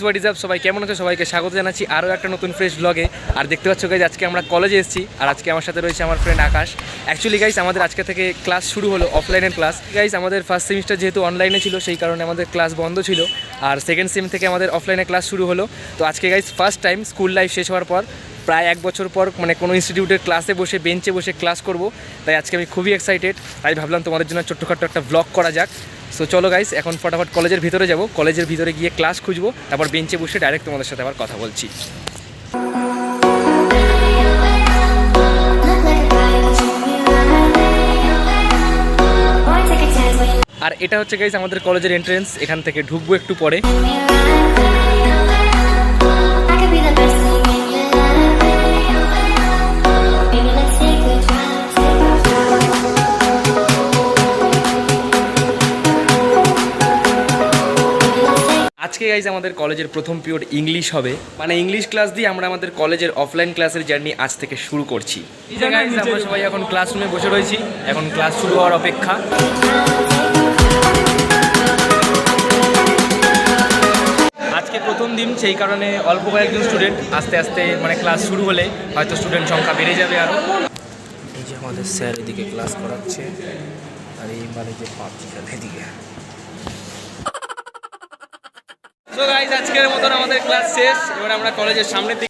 Guys what is up সবাই কেমন আছে? সবাইকে স্বাগত জানাচ্ছি আরও একটা নতুন ফ্রেশ ব্লগে আর দেখতে পাচ্ছ গাইজ আজকে আমরা কলেজে এসেছি, আর আজকে আমার সাথে রয়েছে আমার ফ্রেন্ড আকাশ। অ্যাকচুয়ালি গাইজ আমাদের আজকে থেকে ক্লাস শুরু হলো অফলাইনের ক্লাস গাইজ আমাদের ফার্স্ট সেমিস্টার যেহেতু অনলাইনে ছিল, সেই কারণে আমাদের ক্লাস বন্ধ ছিল। আর সেকেন্ড সেম থেকে আমাদের অফলাইনে ক্লাস শুরু হলো। তো আজকে guys first time school life শেষ হওয়ার পর, প্রায় এক বছর পর মানে কোনো ইনস্টিটিউটের ক্লাসে বসে বেঞ্চে বসে ক্লাস করব। তাই আজকে আমি খুবই এক্সাইটেড তাই ভাবলাম তোমাদের জন্য ছোট্টখাট্ট একটা ব্লগ করা যাক। সো চলো গাইস এখন ফটাফট কলেজের ভিতরে যাব। কলেজের ভিতরে গিয়ে ক্লাস খুঁজবো, তারপর বেঞ্চে বসে ডাইরেক্ট তোমাদের সাথে আবার কথা বলছি। আর এটা হচ্ছে গাইস আমাদের কলেজের এন্ট্রেন্স এখান থেকে ঢুকবো একটু পরে। আজকে গাইজ আমাদের কলেজের প্রথম পিরিয়ড ইংলিশ হবে। মানে ইংলিশ ক্লাস দিয়ে আমরা আমাদের কলেজের অফলাইন ক্লাসের জার্নি আজ থেকে শুরু করছি। আমরা সবাই এখন ক্লাসরুমে বসে রয়েছি। এখন ক্লাস শুরু হওয়ার অপেক্ষা। আজকে প্রথম দিন সেই কারণে অল্প কয়েকজন স্টুডেন্ট আস্তে আস্তে মানে ক্লাস শুরু হলে হয়তো স্টুডেন্ট সংখ্যা বেড়ে যাবে আরও এই যে আমাদের স্যার এদিকে ক্লাস করাচ্ছে আর এই মানে যে পাবজি খেলে এদিকে। সো গাইজ আজকের মতন আমাদের ক্লাস শেষ। এবার আমরা কলেজের সামনের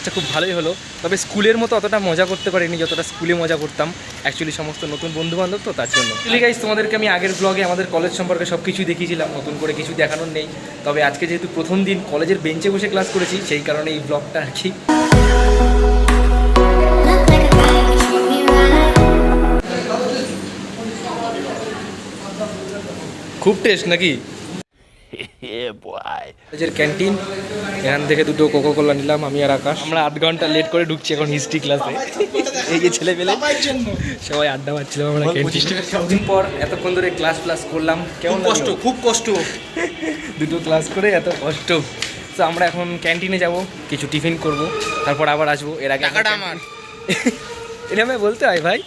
এক্সপিরিয়েন্সটা খুব ভালোই হলো। তবে স্কুলের মতো অতটা মজা করতে পারিনি, যতটা স্কুলে মজা করতাম। অ্যাকচুয়ালি সমস্ত নতুন বন্ধু বান্ধব তো, তার জন্য। গাইজ তোমাদেরকে আমি আগের ব্লগে আমাদের কলেজ সম্পর্কে সব কিছুই দেখিয়েছিলাম। নতুন করে কিছু দেখানোর নেই। তবে আজকে যেহেতু প্রথম দিন কলেজের বেঞ্চে বসে ক্লাস করেছি, সেই কারণে এই ব্লগটা রাখি খুব টেস্ট নাকি? কলেজের ক্যান্টিন এখান থেকে দুটো কোকো কোলা নিলাম আমি আর আকাশ। আমরা আধ ঘণ্টা লেট করে ঢুকছি এখন হিস্ট্রি ক্লাসে এই যে ছেলে পেলে সবাই আড্ডা মারছিলাম আমরা ক্যান্টিন পর এতক্ষণ ধরে ক্লাস ক্লাস করলাম। কেমন কষ্ট খুব কষ্ট। দুটো ক্লাস করে এত কষ্ট। তো আমরা এখন ক্যান্টিনে যাব কিছু টিফিন করব তারপর আবার আসব। এর আগে টাকাটা আমার এটা আমি বলতে হয় ভাই?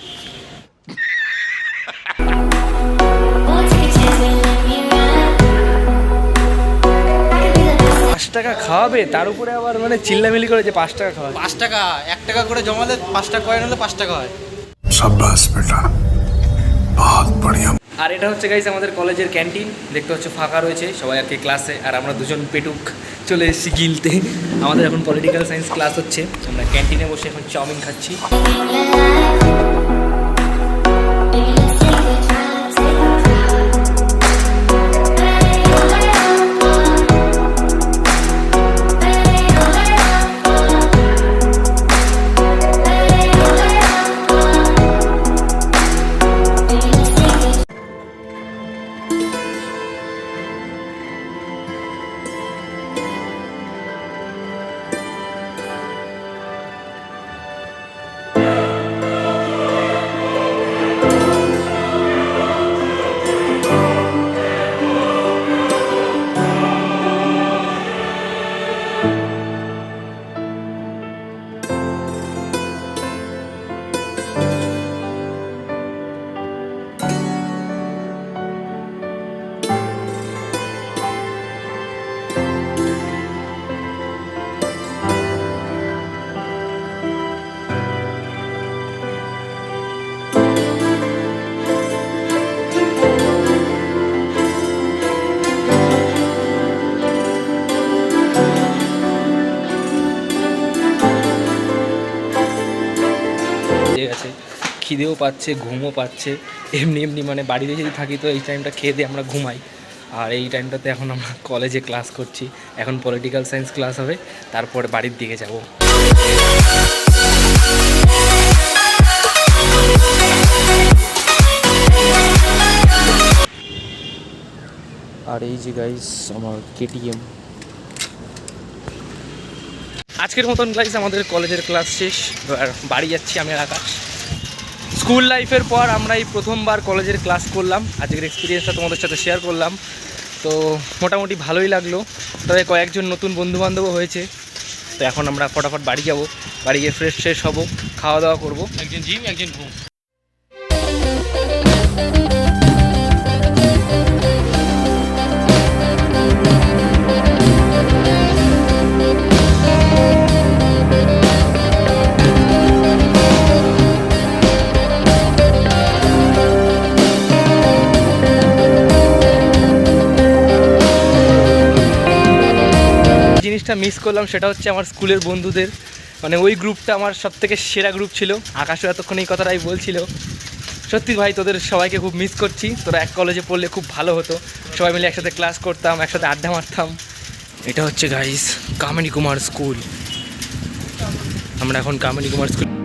টাকা খাওয়াবে? তার উপরে আবার মানে চিল্লামিলি করে যে পাঁচ টাকা খাওয়াবে। পাঁচ টাকা এক টাকা করে জমালে পাঁচ টাকা কয়েন হলে পাঁচ টাকা হয়। সাব্বাস বেটা। বহুত বড়িয়া। আর এটা হচ্ছে গাইস আমাদের কলেজের ক্যান্টিন। দেখতে হচ্ছে ফাঁকা রয়েছে সবাই আর কি ক্লাসে আর আমরা দুজন পেটুক চলে এসেছি গিলতে। আমাদের এখন পলিটিক্যাল সায়েন্স ক্লাস হচ্ছে। আমরা ক্যান্টিনে বসে এখন চাউমিন খাচ্ছি। খিদেও পাচ্ছে, ঘুমও পাচ্ছে। এমনি এমনি মানে বাড়িতে যদি থাকি তো এই টাইমটা খেয়ে দিয়ে আমরা ঘুমাই। আর এই টাইমটাতে এখন আমরা কলেজে ক্লাস করছি। এখন পলিটিক্যাল সায়েন্স ক্লাস হবে, তারপরে বাড়ির দিকে যাব। আর এই যে গাইস আমার কেটিএম আজকের মতন ক্লাস আমাদের কলেজের ক্লাস শেষ। আর বাড়ি যাচ্ছি আমি আকাশ। স্কুল লাইফের পর আমরা এই প্রথমবার কলেজের ক্লাস করলাম। আজকের এক্সপিরিয়েন্সটা তোমাদের সাথে শেয়ার করলাম। তো মোটামুটি ভালোই লাগল। তবে কয়েকজন নতুন বন্ধুবান্ধবও হয়েছে। তো এখন আমরা ফটাফট বাড়ি যাব। বাড়ি গিয়ে ফ্রেশ ফ্রেশ হব, খাওয়া দাওয়া করব। একজন জিম, একজন ঘুম। জিনিসটা মিস করলাম সেটা হচ্ছে আমার স্কুলের বন্ধুদের। মানে ওই গ্রুপটা আমার সব থেকে সেরা গ্রুপ ছিল। আকাশও এতক্ষণ এই কথাটাই বলছিল। সত্যি ভাই, তোদের সবাইকে খুব মিস করছি। তোরা এক কলেজে পড়লে খুব ভালো হতো। সবাই মিলে একসাথে ক্লাস করতাম, একসাথে আড্ডা মারতাম। এটা হচ্ছে গাইস কামিনী কুমার স্কুল আমরা এখন কামিনী কুমার স্কুল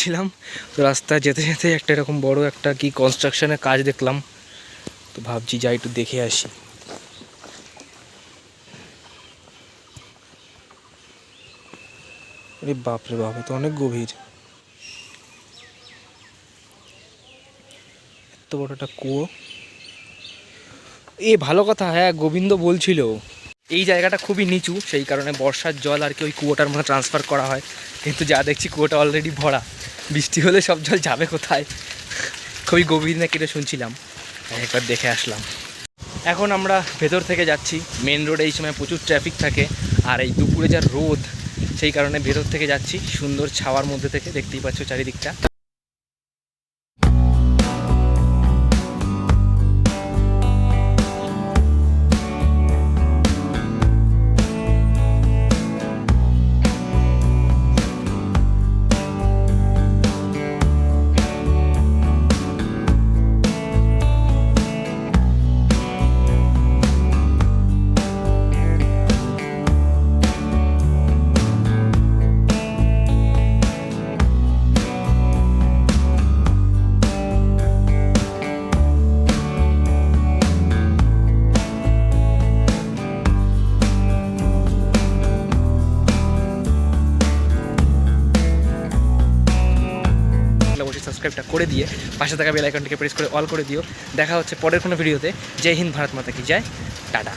যাচ্ছিলাম, তো রাস্তায় যেতে যেতে একটা এরকম বড় একটা কি কনস্ট্রাকশনের কাজ দেখলাম, তো ভাবছি যাই একটু দেখে আসি। আরে বাপরে বাপ তো অনেক গভীর। এত বড় একটা কুয়ো। এ ভালো কথা হ্যাঁ গোবিন্দ বলছিল। এই জায়গাটা খুবই নিচু, সেই কারণে বর্ষার জল আর কি ওই কুয়োটার মধ্যে ট্রান্সফার করা হয়। কিন্তু যা দেখছি কুয়োটা অলরেডি ভরা। বৃষ্টি হলে সব জল যাবে কোথায়? খুবই গভীর না কেটে শুনছিলাম। একবার দেখে আসলাম। এখন আমরা ভেতর থেকে যাচ্ছি। মেন রোডে এই সময় প্রচুর ট্রাফিক থাকে। আর এই দুপুরে যা রোদ, সেই কারণে ভেতর থেকে যাচ্ছি। সুন্দর ছাওয়ার মধ্যে থেকে দেখতেই পাচ্ছ চারিদিকটা। অবশ্যই সাবস্ক্রাইবটা করে দিয়ে পাশে থাকা বেল আইকনটিকে প্রেস করে অল করে দিও। দেখা হচ্ছে পরের কোনো ভিডিওতে জয় হিন্দ, ভারত মাতা কি যায় টাটা।